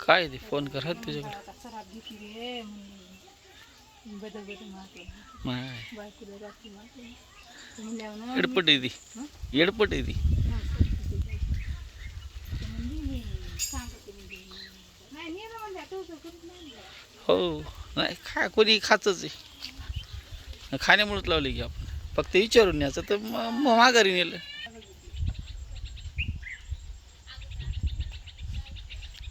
काय ते फोन कर तुझ्याकडे. आता खराब घेतली रे म्हणून बदल बदल मारते माय. बायकोला रात्री मारते म्हणल्यावर ना. येडपट आहे ती. हं? येडपट आहे ती. हा. नाही खा कोणी खाचंच आहे. खाण्यामुळेच लावली की आपण. फक्त विचारून न्यायचं तर मग माघारी नेलं.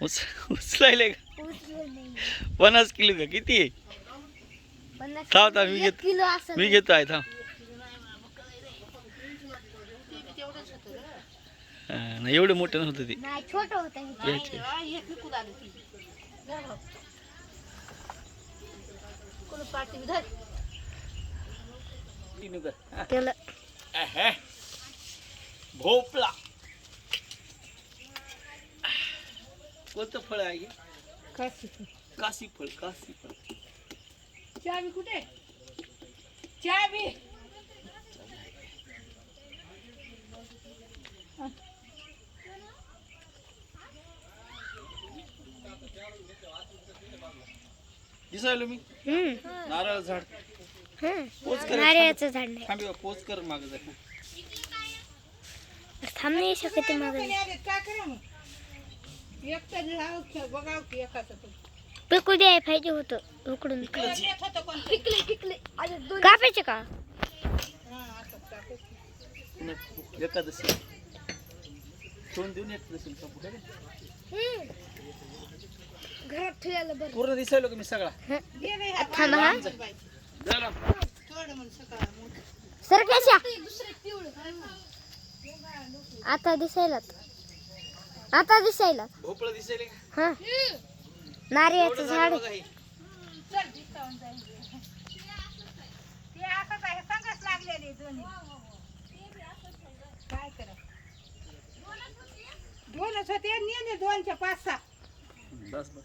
काढायला काय हम्म. का करणार उच उचलायले का उचलून नाही पन्नास किलो का किती आहे पन्नास थांब, थांब, मी एक घेत- किलो असं मी घेतो आहे थांब हा, नाही एवढे मोठे नव्हतं ते नाही छोट होत आहे याचे. हा, हे विकून आलं ती. जा भाऊ. कोण पार्टी धर त्याला भोपळा कोणतं फळ आहे? काशी फळ. काशी फळ चावी कुठे? चावी. दिसायलो मी? हम्म. नारळ झाड. हम्म. पोच कर. नारळाचं झाड नाही. थांबी पोच कर माग जा थांब नाही शकत मग. आले, काय करा मग? एक तर राहू की बघाव की एकाचं पण. पिकू द्याय पाहिजे होतं उकडून येत होतं कोण पिकले पिकले. कापायचे का? हा, असं टाकायचं. एकादशी. ठेवून देऊन एकादशी संपू का रे? घरात ठेवायला बरं. पूर्ण दिसायलो का मी सगळा? ये रे, हा थांब हा. बाई. झाला थोडं म्हणून सकाळ मोठं. सर कशा आता दिसायला. आता दिसायला. भोपळा दिसायले का? हा. नारळाचं एवढं झाड. हे. दोनच होते दोनच्या पाच सहा.